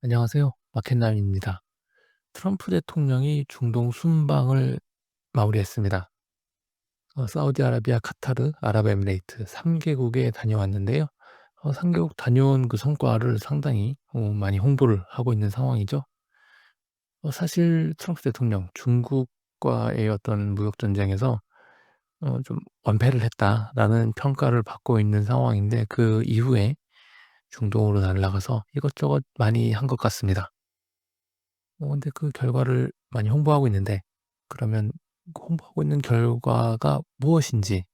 안녕하세요. 마켓남입니다. 트럼프 대통령이 중동 순방을 마무리했습니다. 어, 사우디아라비아, 카타르, 아랍에미레이트 3개국에 다녀왔는데요. 어, 3개국 다녀온 그 성과를 상당히 어, 많이 홍보를 하고 있는 상황이죠. 어, 사실 트럼프 대통령 중국과의 어떤 무역 전쟁에서 어, 좀 완패를 했다라는 평가를 받고 있는 상황인데 그 이후에 중동으로 날아가서 이것저것 많이 한 것 같습니다. 어 근데 그 결과를 많이 홍보하고 있는데 그러면 그 홍보하고 있는 결과가 무엇인지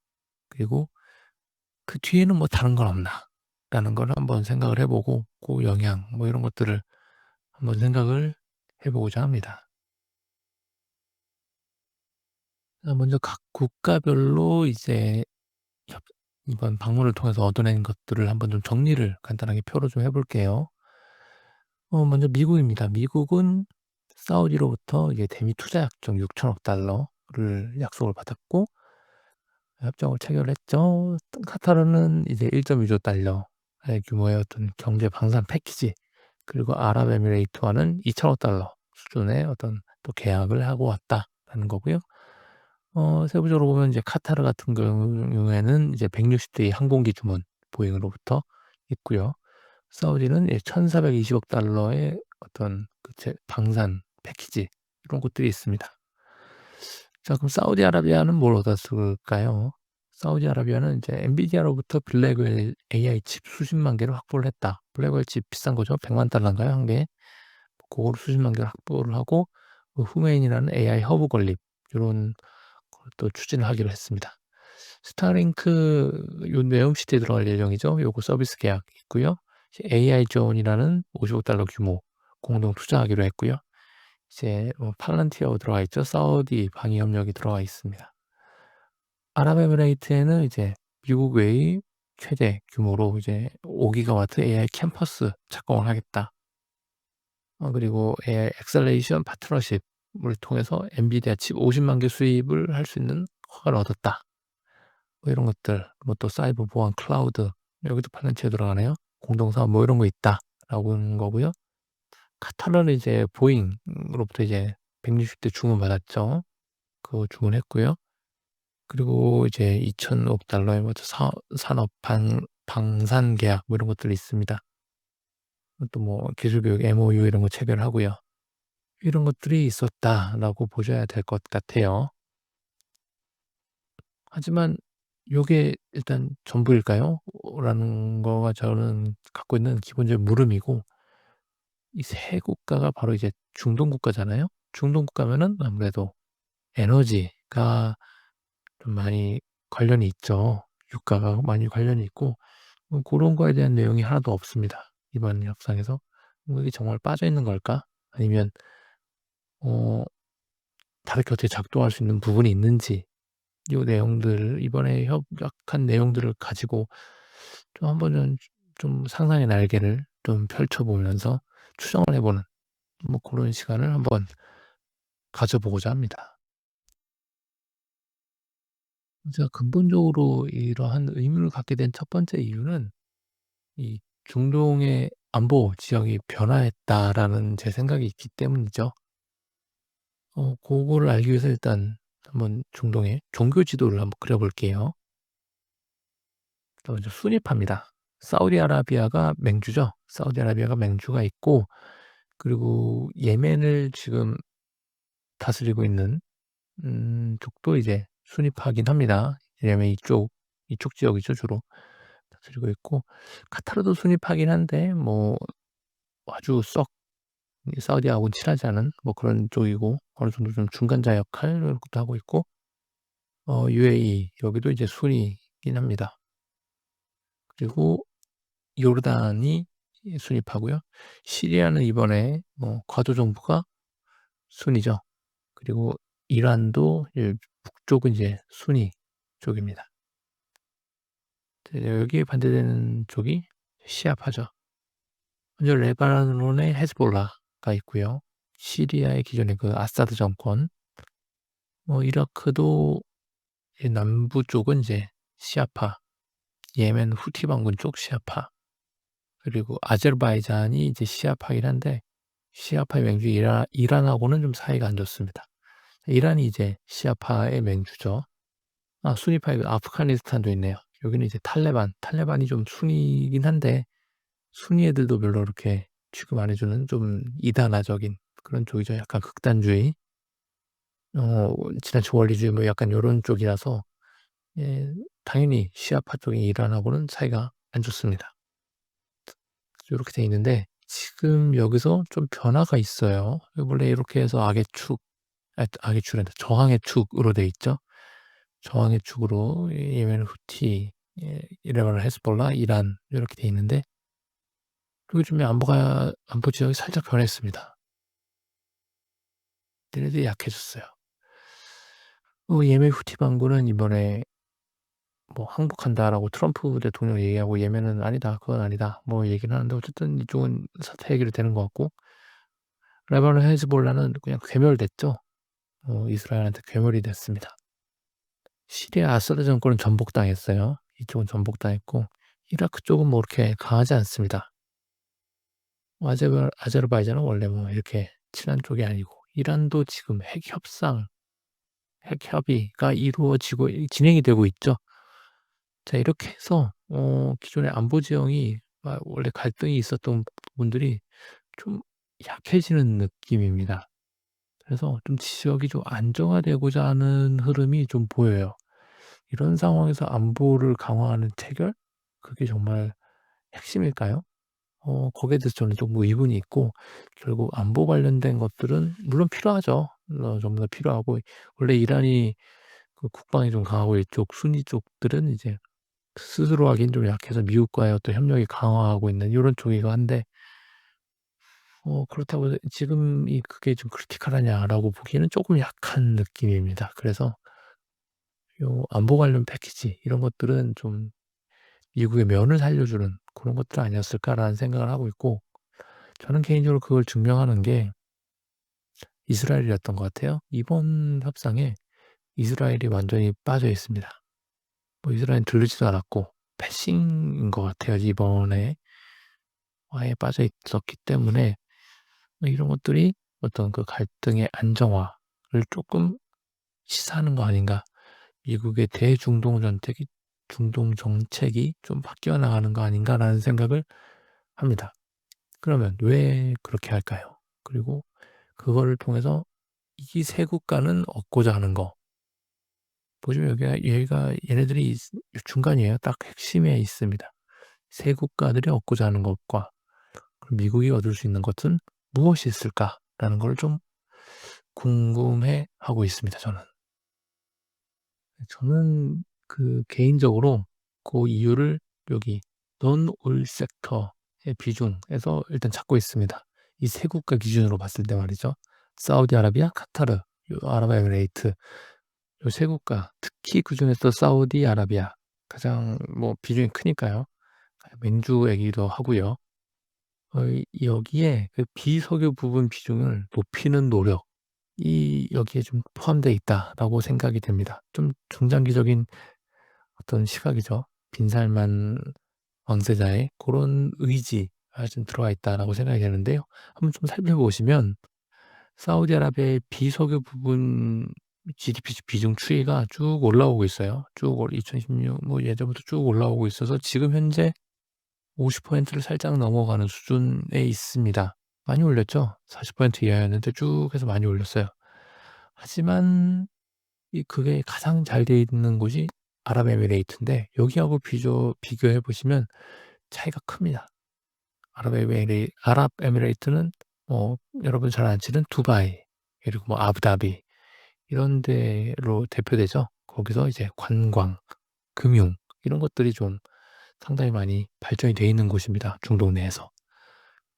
그리고 '그 뒤에는 뭐 다른 건 없나.'라는 걸 한번 생각을 해 보고 그 영향 뭐 이런 것들을 한번 생각을 해 보고자 합니다. 아 먼저 각 국가별로 이제 협 이번 방문을 통해서 얻어낸 것들을 한번 좀 정리를 간단하게 표로 좀 해 볼게요. 어 먼저 미국입니다. 미국은 사우디로부터 이제 대미 투자 약정 6 천억 달러를 약속을 받았고 협정을 체결했죠. 카타르는 이제 1.2조 달러의 규모의 어떤 경제 방산 패키지 그리고 아랍에미레이트와는 2천억 달러 수준의 어떤 또 계약을 하고 왔다라는 거고요. 어 세부적으로 보면 이제 카타르 같은 경우에는 이제 160 대의 항공기 주문 보잉으로부터 있고요. 사우디는 예 1,420억 달러의 어떤 그 제 방산 패키지 이런 것들이 있습니다. 자 그럼 사우디아라비아는 뭘 얻었을까요? 사우디아라비아는 이제 엔비디아로부터 블랙웰 AI 칩 수십만 개를 확보를 했다. 블랙웰 칩 비싼 거죠. 1 0 0 달러인가요 한 개에? 고거를 수십만 개를 확보를 하고 그 후메인이라는 AI 허브 건립 걸 또 추진을 하기로 했습니다. 스타링크 요 네옴 시티에 들어갈 예정이죠. 요거 서비스 계약 있고요. AI 존이라는 50억 달러 규모 공동 투자하기로 했고요. 이제 뭐 팔란티어 들어가 있죠. 사우디 방위 협력이 들어가 있습니다. 아랍에미레이트에는 이제 미국 외의 최대 규모로 이제 5 기가와트 AI 캠퍼스 착공을 하겠다. 어 그리고 AI 엑셀레이션 파트너십 을 통해서 엔비디아 칩 5 0만 개 수입을 할 수 있는 허가를 얻었다. 뭐 이런 것들 뭐 또 사이버 보안 클라우드 여기도 팔란티어 들어가네요. 공동 사업 뭐 이런 거 있다라고 하는 거고요. 카타르는 이제 보잉으로부터 이제 160대 주문 받았죠. 그거 주문했고요. 그리고 이제 2,000억 달러의 뭐사 산업 방 방산 계약 뭐 이런 것들이 있습니다. 또 뭐 기술 교육 MOU 이런 거 체결하고요. 이런 것들이 있었다라고 보셔야 될 것 같아요. 하지만 요게 일단 전부일까요? 라는 거가 저는 갖고 있는 기본적인 물음이고 이세 국가가 바로 이제 중동 국가잖아요. 중동 국가면은 아무래도 에너지가 좀 많이 관련이 있죠. 유가가 많이 관련이 있고 뭐 고런 거에 대한 내용이 하나도 없습니다, 이번 협상에서. 뭐 이게 정말 빠져 있는 걸까? 아니면 어 다르게 어떻게 작동할 수 있는 부분이 있는지 요 내용들 이번에 협약한 내용들을 가지고 좀 한번은 좀 상상의 날개를 좀 펼쳐 보면서 추정을 해 보는 뭐 고런 시간을 한번 가져 보고자 합니다. 제가 근본적으로 이러한 의문을 갖게 된 첫 번째 이유는 이 '중동의 안보 지형이 변화했다.'라는 제 생각이 있기 때문이죠. 어 고거를 알기 위해서 일단 한번 중동의 종교 지도를 한번 그려 볼게요. 먼저 순위파입니다. 사우디아라비아가 맹주죠. 사우디아라비아가 맹주가 있고 그리고 예멘을 지금 다스리고 있는 음 쪽도 이제 순위파긴 합니다. 예멘 이쪽, 이쪽 지역이죠 주로. 다스리고 있고 카타르도 순위파긴 한데 뭐 아주 썩이 사우디하고는 친하지 않은 뭐 그런 쪽이고 어느 정도 좀 중간자 역할 이런 것도 하고 있고 어 UAE 여기도 이제 순위이긴 합니다. 그리고 요르단이 순위파고요. 시리아는 이번에 뭐 과도 정부가 순위죠. 그리고 이란도 예 북쪽은 이제 순위 쪽입니다. 네 여기에 반대되는 쪽이 시아파죠. 먼저 레바논의 헤즈볼라가 있고요. 시리아의 기존의 그 아사드 정권 뭐 이라크도 이 남부 쪽은 이제 시아파, 예멘 후티 반군 쪽 시아파 그리고 아제르바이잔이 이제 시아파이긴 한데 시아파의 맹주 이란 이란하고는 좀 사이가 안 좋습니다. 이란이 이제 시아파의 맹주죠. 아 수니파의 아프가니스탄도 있네요. 여기는 이제 탈레반, 탈레반이 좀 순위이긴 한데 순위 애들도 별로 그렇게 취급 안 해 주는 좀 이단화적인 그런 쪽이죠. 약간 극단주의. 어 지나친 원리주의 뭐 약간 요런 쪽이라서 예 당연히 시아파 쪽인 이란하고는 사이가 안 좋습니다. 요렇게 돼 있는데 지금 여기서 좀 변화가 있어요. 원래 이렇게 해서 악의 축 아 악의 축이란다. 저항의 축으로 돼 있죠. 저항의 축으로 예멘 후티, 예 이라는 헤즈볼라, 이란 요렇게 돼 있는데 요즘에 안보가 안보 지역이 살짝 변했습니다. 얘네들이 약해졌어요. 어 예멘 후티 반군은 이번에 뭐 "항복한다."라고 트럼프 대통령이 얘기하고 예멘은 "아니다. 그건 아니다." 뭐 얘기는 하는데 어쨌든 이쪽은 사태 해결이 되는 것 같고 레바논 헤즈볼라는 그냥 괴멸됐죠. 어 이스라엘한테 괴멸이 됐습니다. 시리아 아사드 정권은 전복당했어요. 이쪽은 전복당했고 이라크 쪽은 뭐 그렇게 강하지 않습니다. 아제르 아제르바이잔은 원래 뭐 이렇게 친한 쪽이 아니고 이란도 지금 핵 협상 핵 협의가 이루어지고 진행이 되고 있죠. 자 이렇게 해서 어 기존의 안보 지형이 아 원래 갈등이 있었던 부분들이 좀 약해지는 느낌입니다. 그래서 좀 지역이 좀 안정화되고자 하는 흐름이 좀 보여요. 이런 상황에서 안보를 강화하는 체결? 그게 정말 핵심일까요? 어 거기에 대해서 저는 좀 의문이 있고 결국 안보 관련된 것들은 물론 필요하죠. 어 전부 다 필요하고 원래 이란이 그 국방이 좀 강하고 이쪽 순위 쪽들은 이제 스스로 하기엔 좀 약해서 미국과의 어떤 협력이 강화하고 있는 요런 쪽이긴 한데 어 그렇다고 지금이 그게 좀 크리티컬하냐라고 보기에는 쪼금 약한 느낌입니다. 그래서 요 안보 관련 패키지 이런 것들은 좀 '미국의 면을 살려주는 그런 것들 아니었을까.'라는 생각을 하고 있고 저는 개인적으로 그걸 증명하는 게 이스라엘이었던 것 같아요. 이번 협상에 이스라엘이 완전히 빠져 있습니다. 뭐 이스라엘은 들르지도 않았고 패싱인 것 같아요 이번에. 아예 빠져 있었기 때문에 이런 것들이 어떤 그 갈등의 안정화를 쪼끔 시사하는 거 아닌가. 미국의 대중동 정책이 중동 정책이 좀 바뀌어 나가는 거 아닌가라는 생각을 합니다. 그러면 왜 그렇게 할까요? 그리고 그거를 통해서 이 세 국가는 얻고자 하는 거 보시면 여기가 얘가 얘네들이 중간이에요. 딱 핵심에 있습니다. 세 국가들이 얻고자 하는 것과 미국이 얻을 수 있는 것은 무엇이 있을까라는 걸 좀 궁금해 하고 있습니다 저는. 저는 그 개인적으로 고 이유를 여기 non oil sector의 비중에서 일단 찾고 있습니다. 이세 국가 기준으로 봤을 때 말이죠. 사우디아라비아, 카타르, 요 아랍에미레이트 요세 국가 특히 그중에서 사우디아라비아 가장 뭐 비중이 크니까요. 맹주이기도 하고요. 어 여기에 그 비석유 부분 비중을 높이는 노력이 여기에 좀 포함되어 있다라고 생각이 됩니다. 좀 중장기적인 어떤 시각이죠. 빈살만 왕세자의 고런 의지가 좀 들어가 있다라고 생각이 되는데요. 한번 좀 살펴보시면 사우디아라비아의 비석유 부분 GDP 비중 추이가 쭉 올라오고 있어요. 쭉 올 2016 뭐 예전부터 쭉 올라오고 있어서 지금 현재 50%를 살짝 넘어가는 수준에 있습니다. 많이 올렸죠. 40% 이하였는데 쭉 해서 많이 올렸어요. 하지만 이 그게 가장 잘 돼 있는 곳이 아랍에미레이트인데 여기하고 비교 비교해 보시면 차이가 큽니다. 아랍에미레이 아랍에미레이트는 뭐 여러분 잘 아시는 두바이 그리고 뭐 아부다비 이런 데로 대표되죠. 거기서 이제 관광, 금융 이런 것들이 좀 상당히 많이 발전이 돼 있는 곳입니다, 중동 내에서.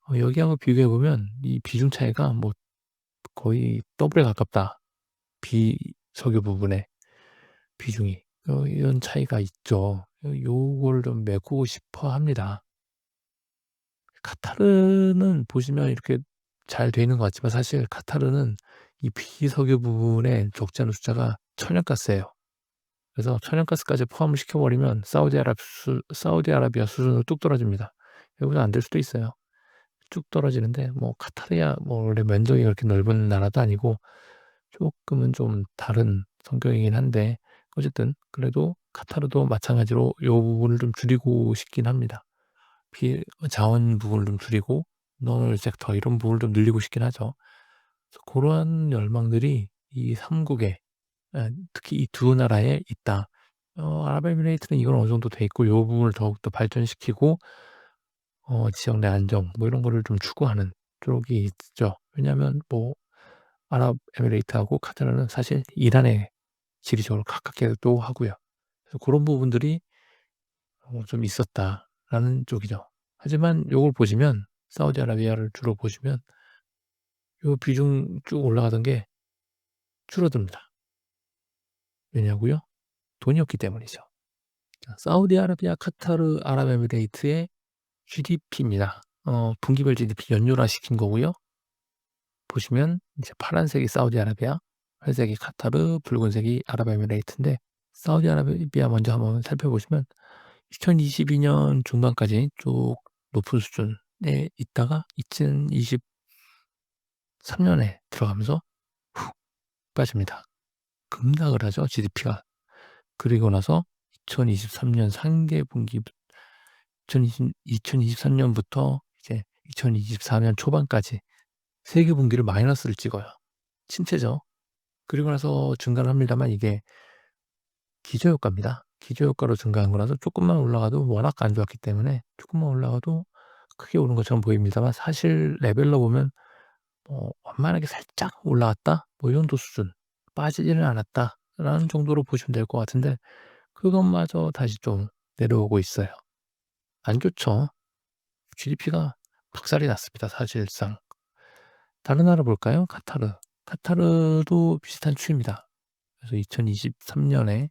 어 여기하고 비교해 보면 이 비중 차이가 뭐 거의 더블에 가깝다. 비석유 부분의 비중이. 어 이런 차이가 있죠. 요 요거를 좀 메꾸고 싶어 합니다. 카타르는 보시면 이렇게 잘 돼 있는 것 같지만 사실 카타르는 이 비석유 부분에 적지 않은 숫자가 천연가스예요. 그래서 천연가스까지 포함을 시켜 버리면 사우디아랍 수 사우디아라비아 수준으로 뚝 떨어집니다. 여기서 안될 수도 있어요. 쭉 떨어지는데 뭐 카타르야 뭐 원래 면적이 그렇게 넓은 나라도 아니고 쪼끔은 좀 다른 성격이긴 한데 어쨌든 그래도 카타르도 마찬가지로 요 부분을 좀 줄이고 싶긴 합니다. 비 자원 부분을 좀 줄이고 non-oil 섹터 이런 부분을 좀 늘리고 싶긴 하죠. 그래서 고러한 열망들이 이 3 국에 예 특히 이두 나라에 있다. 어 아랍에미레이트는 이건 어느 정도 돼 있고 요 부분을 더욱더 발전시키고 어 지역 내 안정 뭐 이런 거를 좀 추구하는 쪽이 있죠. 왜냐하면 뭐 아랍에미레이트하고 카타르는 사실 이란에 지리적으로 가깝기도 하고요. 그래서 고런 부분들이 어 좀 있었다라는 쪽이죠. 하지만 요걸 보시면 사우디아라비아를 주로 보시면 요 비중 쭉 올라가던 게 줄어듭니다. 왜냐고요? 돈이 없기 때문이죠. 자 사우디아라비아, 카타르, 아랍에미레이트의 GDP입니다. 어 분기별 GDP 연율화 시킨 거고요. 보시면 이제 파란색이 사우디아라비아, 회색이 카타르, 붉은색이 아랍에미레이트인데 사우디아라비아 먼저 한번 살펴보시면 2022년 중반까지 쭉 높은 수준에 있다가 2023 년에 들어가면서 훅 빠집니다. 급락을 하죠 GDP가. 그리고 나서 2023년 상계 분기 2020 2023 년부터 이제 2024년 초반까지 세계 분기를 마이너스를 찍어요. 침체죠. 그리고 나서 증가를 합니다만 이게 기저효과입니다. 기저효과로 증가한 거라서 쪼끔만 올라가도 워낙 안 좋았기 때문에 쪼끔만 올라가도 크게 오른 것처럼 보입니다만 사실 레벨로 보면 뭐 완만하게 살짝 올라갔다 뭐 이 정도 수준. 빠지지는 않았다라는 정도로 보시면 될 것 같은데 그것마저 다시 좀 내려오고 있어요. 안 좋죠. GDP가 박살이 났습니다 사실상. 다른 나라 볼까요? 카타르. 카타르도 비슷한 추입니다. 그래서 2023 년에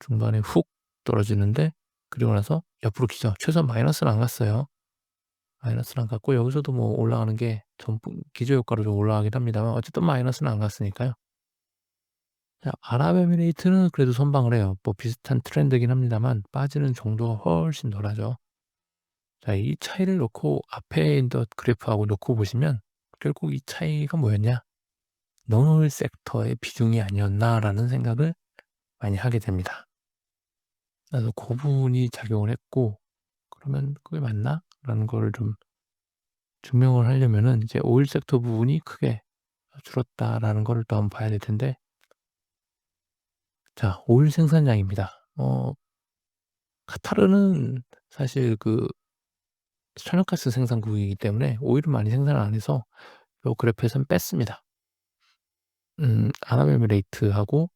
중반에 훅 떨어지는데 그리고 나서 옆으로 기죠. 최소한 마이너스는 안 갔어요. 마이너스는 안 갔고 여기서도 뭐 올라가는 게 전분 기저 효과로 좀 올라가긴 합니다만 어쨌든 마이너스는 안 갔으니까요. 자 아랍에미레이트는 그래도 선방을 해요. 뭐 비슷한 트렌드긴 합니다만 빠지는 정도가 훨씬 덜하죠. 자 이 차이를 놓고 앞에 있는 그래프하고 놓고 보시면 결국 이 차이가 뭐였냐? 'non-oil 섹터의 비중이 아니었나.'라는 생각을 많이 하게 됩니다. 그래서 고 부분이 작용을 했고 '그러면 그게 맞나?'라는 거를 좀 증명을 하려면은 이제 오일 섹터 부분이 크게 어 줄었다라는 거를 또 한번 봐야 될 텐데 자 오일 생산량입니다. 어 카타르는 사실 그 천연가스 생산국이기 때문에 오일을 많이 생산을 안 해서 요 그래프에선 뺐습니다. 음 아랍에미레이트하고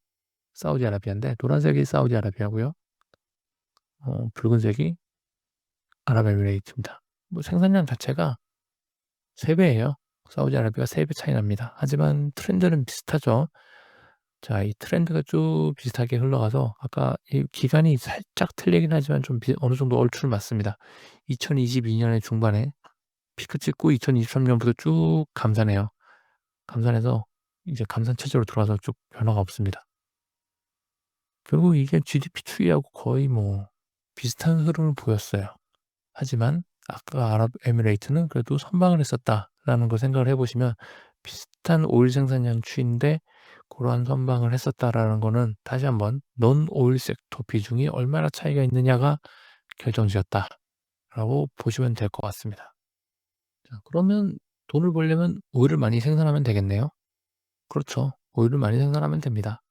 사우디아라비아인데 노란색이 사우디아라비아고요. 어 붉은색이 아랍에미레이트입니다. 뭐 생산량 자체가 3 배예요. 사우디아라비아가 3배 차이 납니다. 하지만 트렌드는 비슷하죠. 자 이 트렌드가 쭉 비슷하게 흘러가서 아까 이 기간이 살짝 틀리긴 하지만 좀 비 어느 정도 얼추를 맞습니다. 2022 년의 중반에 피크 찍고 2023 년부터 쭉 감산해요. 감산해서 이제 감산 체제로 들어와서 쭉 변화가 없습니다. 결국 이게 GDP 추이하고 거의 뭐 비슷한 흐름을 보였어요. 하지만 아까 아랍에미레이트는 그래도 선방을 했었다라는 걸 생각을 해 보시면 비슷한 오일 생산량 추이인데 고러한 선방을 했었다라는 거는 다시 한번 non-oil 섹터 비중이 얼마나 차이가 있느냐가 결정지었다라고 보시면 될 것 같습니다. 자 그러면 돈을 벌려면 오일을 많이 생산하면 되겠네요. 그렇죠. 오일을 많이 생산하면 됩니다.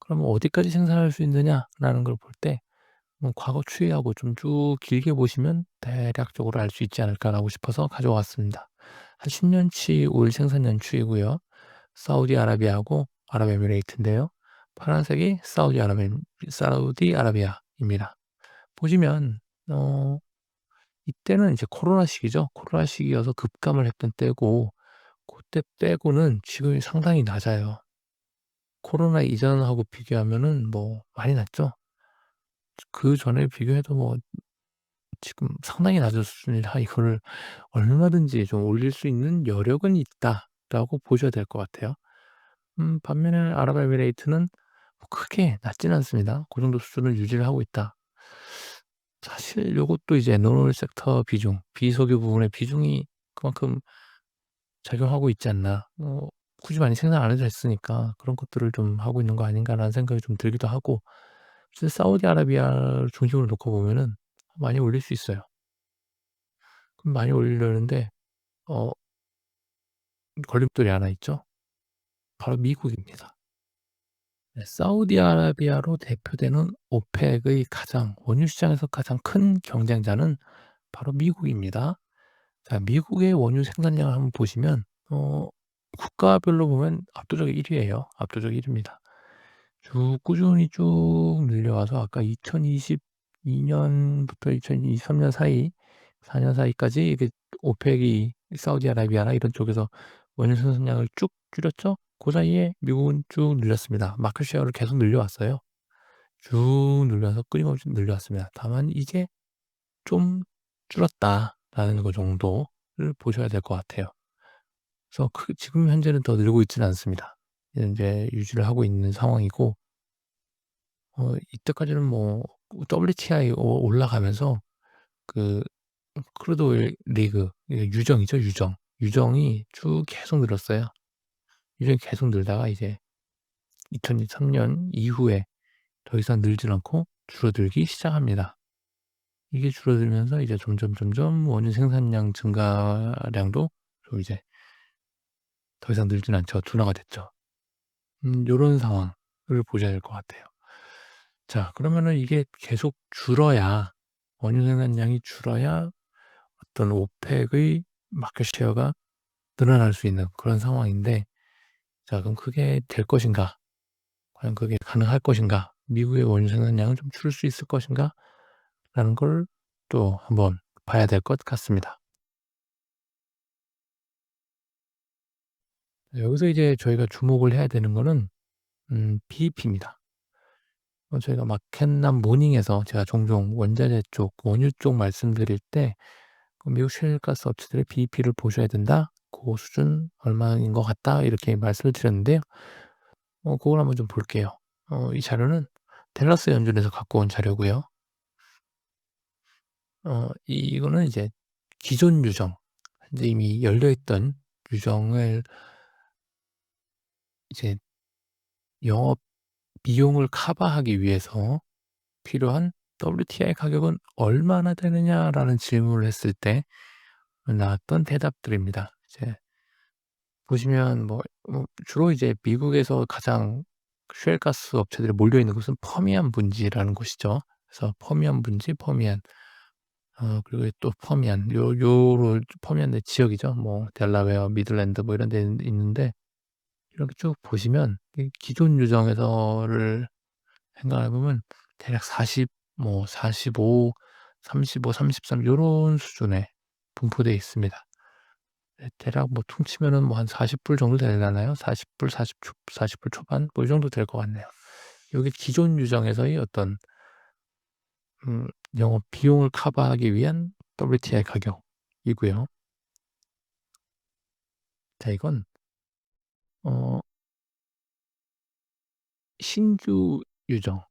그러면 어디까지 생산할 수 있느냐라는 걸 볼때뭐 과거 추이하고 좀 쭉 길게 보시면 대략적으로 알 수 있지 않을까라고 싶어서 가져왔습니다. 한 10 년치 오일 생산량 추이고요. 사우디아라비아하고 아랍에미레이트인데요. 파란색이 사우디아라비 사우디아라비아입니다. 보시면 어 이때는 이제 코로나 시기죠. 코로나 시기여서 급감을 했던 때고 고때 빼고는 지금이 상당히 낮아요. 코로나 이전하고 비교하면은 뭐 많이 낮죠. 그 전에 비교해도 뭐 지금 상당히 낮은 수준이라 이거를 얼마든지 좀 올릴 수 있는 여력은 있다라고 보셔야 될 것 같아요. 음 반면에 아랍에미레이트는 뭐 크게 낮지는 않습니다. 고 정도 수준을 유지를 하고 있다. 사실 요것도 이제 노멀 섹터 비중, 비석유 부분의 비중이 그만큼 작용하고 있지 않나. 어 굳이 많이 생산 안 해도 됐으니까 '그런 것들을 좀 하고 있는 거 아닌가.'라는 생각이 좀 들기도 하고 사실 사우디아라비아를 중심으로 놓고 보면은 많이 올릴 수 있어요. 그럼 많이 올리려는데 어 걸림돌이 하나 있죠. 바로 미국입니다. 네 사우디아라비아로 대표되는 오펙의 가장 원유 시장에서 가장 큰 경쟁자는 바로 미국입니다. 자 미국의 원유 생산량을 한번 보시면 어 국가별로 보면 압도적 1 위예요. 압도적 1 위입니다. 쭉 꾸준히 쭉 늘려와서 아까 2022 년부터 2023 년 사이 4 년 사이까지 이게 오펙이 사우디아라비아나 이런 쪽에서 원유 생산량을 쭉 줄였죠. 고 사이에 미국은 쭉 늘렸습니다. 마켓 셰어를 계속 늘려왔어요. 쭉 늘려서 끊임없이 늘려왔습니다. 다만 이게 좀 줄었다라는 거 정도를 보셔야 될 것 같아요. 그래서 크 지금 현재는 더 늘고 있지는 않습니다. 인제 유지를 하고 있는 상황이고 어 이때까지는 뭐 WTI 오 올라가면서 그 크루드 오일 리그 유정이죠, 유정. 유정이 쭉 계속 늘었어요. 유정이 계속 늘다가 이제 2023년 이후에 더 이상 늘질 않고 줄어들기 시작합니다. 이게 줄어들면서 이제 점점 점점 원유 생산량 증가량도 좀 이제 더 이상 늘진 않죠. 둔화가 됐죠. 음 요런 상황을 보셔야 될 것 같아요. 자 그러면은 이게 계속 줄어야 원유 생산량이 줄어야 어떤 오펙의 마켓 셰어가 늘어날 수 있는 그런 상황인데 자 그럼 그게 될 것인가? 과연 그게 가능할 것인가? 미국의 원유 생산량을 좀 줄일 수 있을 것인가? 라는 걸 또 한번 봐야 될 것 같습니다. 여기서 이제 저희가 주목을 해야 되는 거는 음 BP입니다. 어 저희가 마켓남 모닝에서 제가 종종 원자재 쪽, 원유 쪽 말씀드릴 때그 "미국 셰일가스 업체들의 BEP를 보셔야 된다. 고 수준 얼마인 것 같다." 이렇게 말씀을 드렸는데요. 어 고걸 한번 좀 볼게요. 어 이 자료는 댈러스 연준에서 갖고 온 자료고요. 어 이거는 이제 기존 유정, 현재 이미 열려 있던 유정을 이제 영업 비용을 커버하기 위해서 필요한 "WTI 가격은 얼마나 되느냐?"라는 질문을 했을 때 나왔던 대답들입니다. 이제 보시면 뭐 뭐 주로 이제 미국에서 가장 셰일 가스 업체들이 몰려 있는 곳은 퍼미안 분지라는 곳이죠. 그래서 퍼미안 분지, 퍼미안 어 그리고 또 퍼미안 요 요로 퍼미안 내 지역이죠. 뭐 델라웨어, 미들랜드 뭐 이런 데 있는데 이렇게 쭉 보시면 이 기존 유정에서를 생각해 보면 대략 40 뭐 45, 35, 33 요런 수준에 분포되어 있습니다. 네 대략 뭐 퉁치면은 뭐 한 40불 정도 되려나요? 40 불, 40 초 40불 초반 뭐 이 정도 될 것 같네요. 요게 기존 유정에서의 어떤 음 영업 비용을 커버하기 위한 WTI 가격이고요. 자 이건 어 신규 유정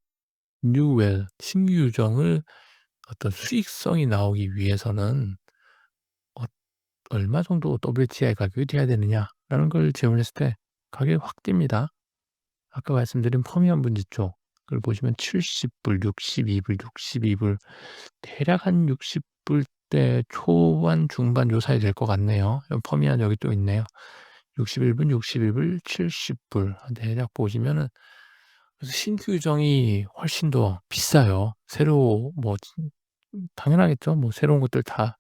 뉴웰 신규 유정을 어떤 수익성이 나오기 위해서는 어 얼마 정도 WTI 가격이 돼야 되느냐라는 걸 질문했을 때 가격이 확 뜁니다. 아까 말씀드린 퍼미언 분지 쪽을 보시면 70 불, 62 불, 62불 대략 한 60 불대 초반, 중반 요 사이 될 것 같네요. 여 퍼미안 여기 또 있네요. 61 불, 61 불, 70불 대략 보시면은 신규 유정이 훨씬 더 비싸요. 새로 뭐음 당연하겠죠. 뭐 새로운 것들 다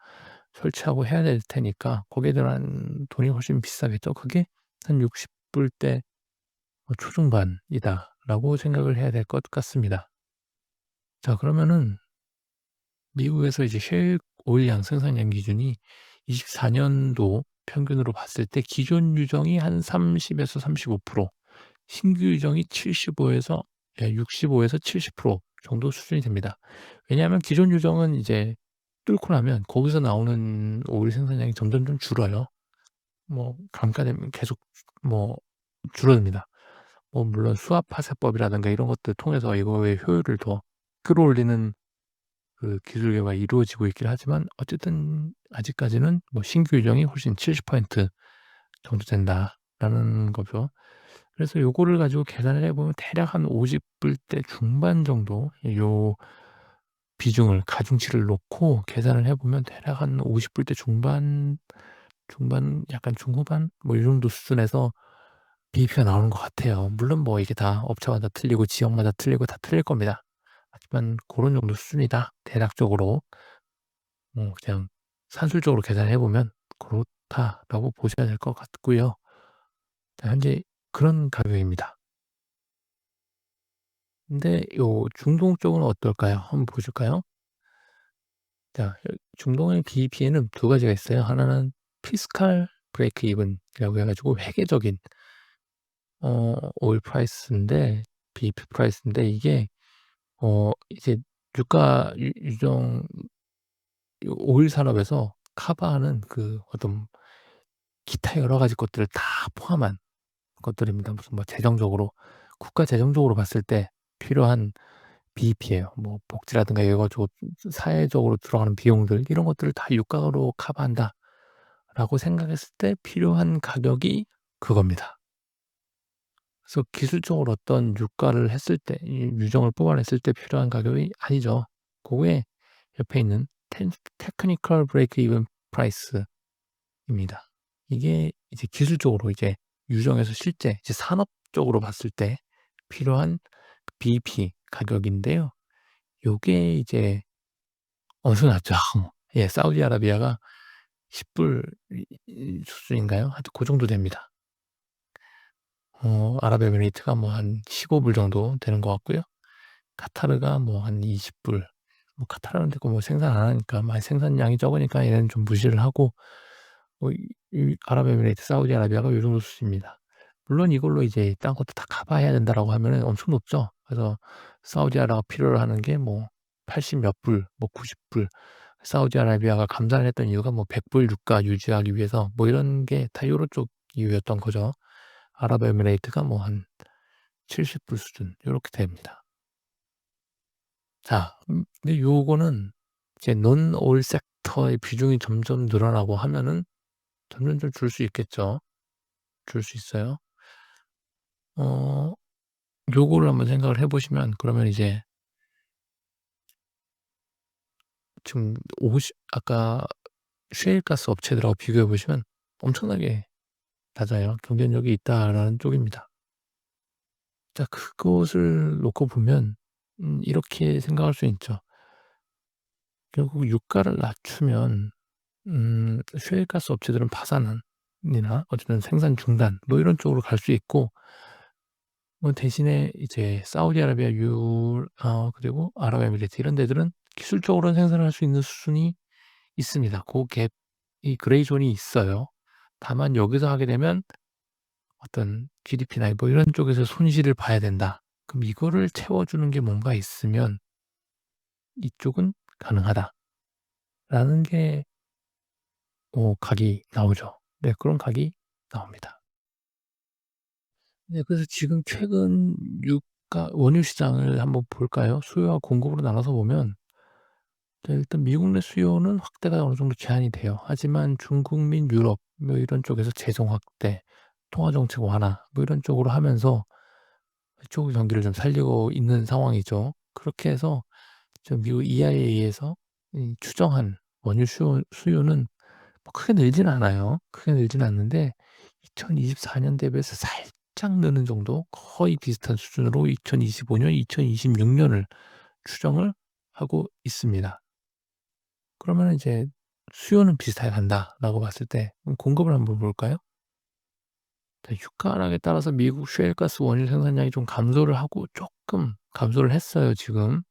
설치하고 해야 될 테니까 거기에 대한 돈이 훨씬 비싸겠죠. 그게 한 60 불대 어 '초중반이다.'라고 생각을 해야 될 것 같습니다. 자 그러면은 미국에서 이제 셰일 오일 양 생산량 기준이 24 년도 평균으로 봤을 때 기존 유정이 한 30 에서 35% 신규 유정이 75 에서 예65 에서 70% 정도 수준이 됩니다. 왜냐하면 기존 유정은 이제 뚫고 나면 거기서 나오는 오일 생산량이 점점점 줄어요. 뭐 감가되면 계속 뭐 줄어듭니다. 뭐 물론 수압 파쇄법이라든가 이런 것들 통해서 이거의 효율을 더 끌어올리는 그 기술 개발이 이루어지고 있긴 하지만 어쨌든 아직까지는 뭐 신규 유정이 훨씬 70% 정도 된다라는 거죠. 그래서 요거를 가지고 계산을 해 보면 대략 한 50 불대 중반 정도 요 비중을 가중치를 놓고 계산을 해 보면 대략 한 50 불대 중반, 중반 약간 중후반 뭐이 정도 수준에서 BEP가 나오는 것 같아요. 물론 뭐 이게 다 업체마다 틀리고 지역마다 틀리고 다 틀릴 겁니다. 하지만 고런 정도 수준이다 대략적으로. 뭐 그냥 산술적으로 계산해 보면 그렇다라고 보셔야 될 것 같고요. 자 현재 그런 가격입니다. 근데 요 중동 쪽은 어떨까요? 한번 보실까요? 자 여 중동의 BEP에는 두 가지가 있어요. 하나는 fiscal break even이라고 해 가지고 회계적인 어 오일 프라이스인데 BEP 프라이스인데 이게 어 이제 유가 유 유정 요 오일 산업에서 커버하는 그 어떤 기타 여러 가지 것들을 다 포함한 것들입니다. 무슨 뭐 재정적으로 국가 재정적으로 봤을 때 필요한 BEP예요. 뭐 복지라든가 이래 가지고 사회적으로 들어가는 비용들 이런 것들을 다 유가로 커버한다라고 생각했을 때 필요한 가격이 그겁니다. 그래서 기술적으로 어떤 유가를 했을 때 이 유정을 뽑아냈을 때 필요한 가격이 아니죠. 고게 옆에 있는 텐 technical break even price입니다. 이게 이제 기술적으로 이제 유정에서 실제 이제 산업적으로 봤을 때 필요한 BEP 가격인데요. 요게 이제 엄청 낮죠. 예 사우디아라비아가 10불 이이 수준인가요? 하여튼 고 정도 됩니다. 어 아랍에미레이트가 뭐 한 15불 정도 되는 것 같고요. 카타르가 뭐 한 20 불. 뭐 카타르는 데고 뭐 생산 안 하니까 많이 생산량이 적으니까 얘네는 좀 무시를 하고 뭐 아랍에미레이트, 사우디아라비아가 요 정도 수준입니다. 물론 이걸로 이제 딴 것도 다 커버해야 된다라고 하면은 엄청 높죠. 그래서 사우디아라가 필요로 하는 게 뭐 80 몇 불, 뭐 90 불. 사우디아라비아가 감산을 했던 이유가 뭐 100불 유가 유지하기 위해서 뭐 이런 게 다 요런 쪽 이유였던 거죠. 아랍에미레이트가 뭐 한 70불 수준 요렇게 됩니다. 자음 근데 요거는 이제 논 오일 섹터의 비중이 점점 늘어나고 하면은 점점점 줄수 있겠죠. 줄 수 있어요. 어 요거를 한번 생각을 해 보시면 그러면 이제 지금 오십 아까 셰일가스 업체들하고 비교해 보시면 엄청나게 낮아요. 경쟁력이 있다라는 쪽입니다. 자 그것을 놓고 보면 음 이렇게 생각할 수 있죠. 결국 유가를 낮추면 음 셰일가스 업체들은 파산이나 어쨌든 생산 중단 뭐 이런 쪽으로 갈 수 있고 뭐 대신에 이제 사우디아라비아 유 어 그리고 아랍에미리트 이런 데들은 기술적으로는 생산할 수 있는 수준이 있습니다. 고 갭 이 그레이 존이 있어요. 다만 여기서 하게 되면 어떤 GDP나 뭐 이런 쪽에서 손실을 봐야 된다. 그럼 이거를 채워주는 게 뭔가 있으면 '이쪽은 가능하다.'라는 게어 각이 나오죠. 네 그런 각이 나옵니다. 네 그래서 지금 최근 유가 원유 시장을 한번 볼까요? 수요와 공급으로 나눠서 보면 자 일단 미국 내 수요는 확대가 어느 정도 제한이 돼요. 하지만 중국 및 유럽 뭐 이런 쪽에서 재정 확대, 통화 정책 완화 뭐 이런 쪽으로 하면서 이쪽 경기를 좀 살리고 있는 상황이죠. 그렇게 해서 저 미국 EIA에서 이 추정한 원유 수요 수요는 뭐 크게 늘지는 않아요. 크게 늘지는 않는데 2024년 대비해서 살 짝 느는 정도 거의 비슷한 수준으로 2025 년, 2026 년을 추정을 하고 있습니다. 그러면은 이제 '수요는 비슷하게 간다.'라고 봤을 때 공급을 한번 볼까요? 자 유가 하락에 따라서 미국 셰일가스 원유 생산량이 좀 감소를 하고 쪼끔 감소를 했어요 지금.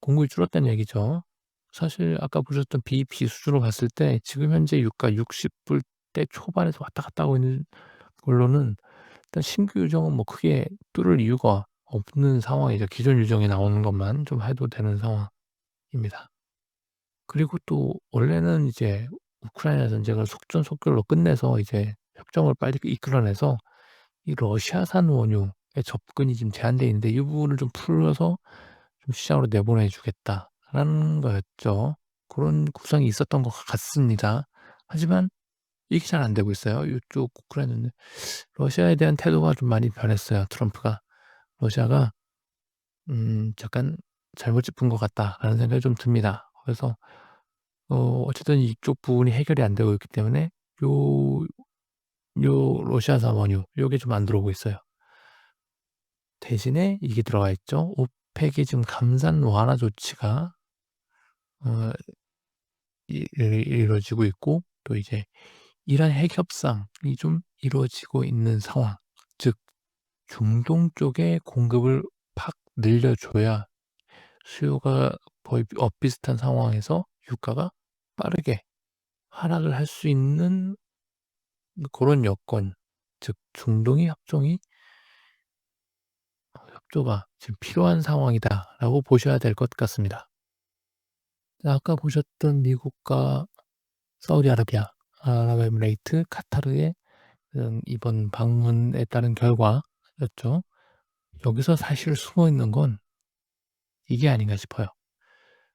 공급이 줄었다는 얘기죠. 사실 아까 보셨던 BEP 수준으로 봤을 때 지금 현재 유가 60 불 대 초반에서 왔다 갔다 하고 있는 걸로는 일단 신규 유정은 뭐 크게 뚫을 이유가 없는 상황이죠. 기존 유정이 나오는 것만 좀 해도 되는 상황입니다. 그리고 또 원래는 이제 우크라이나 전쟁을 속전속결로 끝내서 이제 협정을 빨리 이끌어내서 이 러시아산 원유의 접근이 지금 제한돼 있는데 이 부분을 좀 풀어서 좀 시장으로 내보내 주겠다라는 거였죠. 그런 구성이 있었던 것 같습니다. 하지만 이게 잘 안 되고 있어요. 이쪽 우크라이나는 러시아에 대한 태도가 좀 많이 변했어요. 트럼프가 러시아가 음 약간 '잘못 짚은 것 같다.'라는 생각이 좀 듭니다. 그래서 어 어쨌든 이쪽 부분이 해결이 안 되고 있기 때문에 요 요 러시아산 원유 요게 좀 안 들어오고 있어요. 대신에 이게 들어가 있죠. 오펙이 지금 감산 완화 조치가 어 이 이루어지고 있고 또 이제 이란 핵 협상이 좀 이루어지고 있는 상황. 즉 중동 쪽에 공급을 팍 늘려줘야 수요가 거의 엇비슷한 상황에서 유가가 빠르게 하락을 할 수 있는 고런 여건 즉 중동의 협정이 어 협조가 지금 필요한 상황이다라고 보셔야 될 것 같습니다. 아까 보셨던 미국과 사우디아라비아, 아랍에미레이트, 카타르의 음 이번 방문에 따른 결과였죠. 여기서 사실 숨어 있는 건 이게 아닌가 싶어요.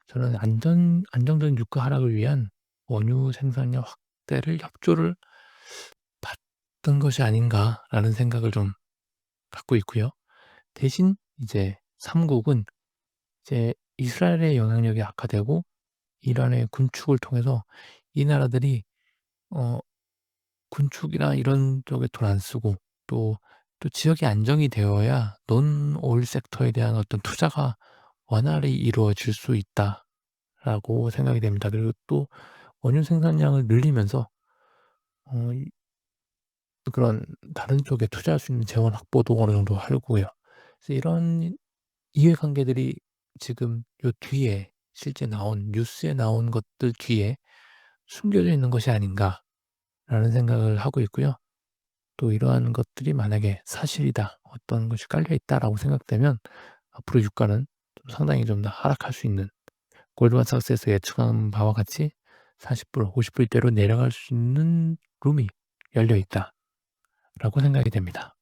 저는 안전 안정적인 유가 하락을 위한 원유 생산량 확대를 협조를 받던 것이 아닌가라는 생각을 좀 갖고 있고요. 대신 이제 3 국은 이제 이스라엘의 영향력이 악화되고 이란의 군축을 통해서 이 나라들이 어 군축이나 이런 쪽에 돈 안 쓰고 또, 또 지역이 안정이 되어야 논 오일 섹터에 대한 어떤 투자가 원활히 이루어질 수 있다라고 생각이 됩니다. 그리고 또 원유 생산량을 늘리면서 어 이 그런 다른 쪽에 투자할 수 있는 재원 확보도 어느 정도 하고요. 그래서 이런 이해관계들이 지금 요 뒤에 실제 나온 뉴스에 나온 것들 뒤에 숨겨져 있는 것이 아닌가라는 생각을 하고 있고요. 또 이러한 것들이 만약에 사실이다, 어떤 것이 깔려 있다라고 생각되면 앞으로 유가는 좀 상당히 좀 더 하락할 수 있는 골드만삭스에서 예측한 바와 같이 40불, 50불대로 내려갈 수 있는 룸이 열려 있다라고 생각이 됩니다.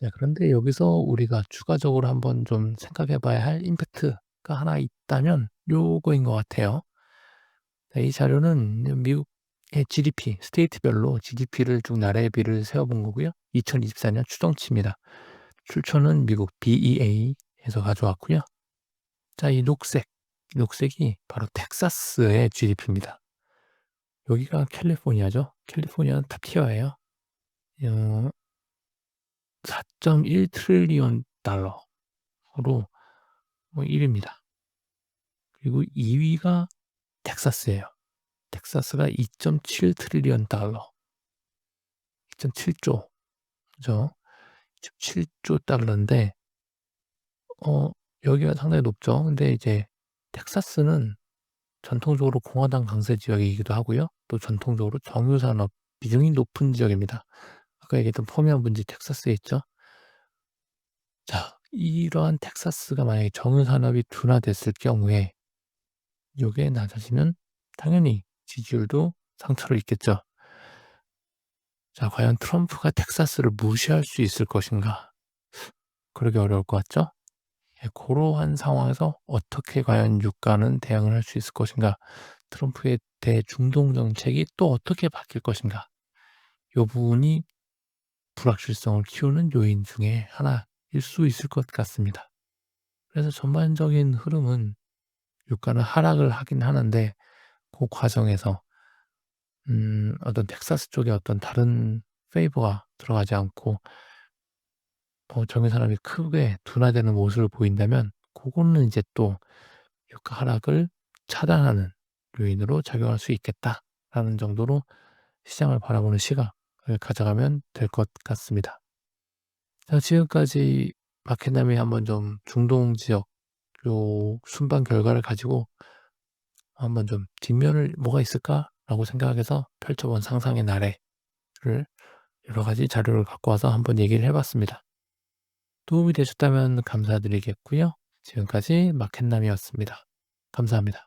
네 그런데 여기서 우리가 추가적으로 한번 좀 생각해 봐야 할 임팩트 가 하나 있다면 요거인 것 같아요. 네이 자료는 미국의 GDP, 스테이트별로 GDP를 쭉 나래비를 세워 본 거고요. 2024년 추정치입니다. 출처는 미국 BEA에서 가져왔고요. 자 이 녹색, 녹색이 바로 텍사스의 GDP입니다. 여기가 캘리포니아죠. 캘리포니아는 탑 티어예요. 어4.1 트릴리언 달러로 뭐 1 위입니다. 그리고 2 위가 텍사스예요. 텍사스가 2.7 트릴리언 달러. 2.7조 그죠? 2.7조 달러인데 어 여기가 상당히 높죠. 근데 이제 텍사스는 전통적으로 공화당 강세 지역이기도 하고요. 또 전통적으로 정유 산업 비중이 높은 지역입니다. 아까 얘기했던 포미안 분지 텍사스에 있죠. 자 이러한 텍사스가 만약에 정유 산업이 둔화됐을 경우에 요게 낮아지면 당연히 지지율도 상처를 입겠죠. 자 과연 트럼프가 텍사스를 무시할 수 있을 것인가? 그러기 어려울 것 같죠? 예 고러한 상황에서 어떻게 과연 유가는 대응을 할 수 있을 것인가? 트럼프의 대중동 정책이 또 어떻게 바뀔 것인가? 요 부분이 불확실성을 키우는 요인 중에 하나 일 수 있을 것 같습니다. 그래서 전반적인 흐름은 유가는 하락을 하긴 하는데 그 과정에서 음 어떤 텍사스 쪽에 어떤 다른 페이버가 들어가지 않고 뭐 정유 산업이 크게 둔화되는 모습을 보인다면 고거는 이제 또 '유가 하락을 차단하는 요인으로 작용할 수 있겠다.'라는 정도로 시장을 바라보는 시각을 가져가면 될 것 같습니다. 자 지금까지 마켓남이 한번 좀 중동 지역 요 순방 결과를 가지고 한번 좀 '뒷면을 뭐가 있을까?'라고 생각해서 펼쳐 본 상상의 나래를 여러 가지 자료를 갖고 와서 한번 얘기를 해 봤습니다. 도움이 되셨다면 감사드리겠고요. 지금까지 마켓남이었습니다. 감사합니다.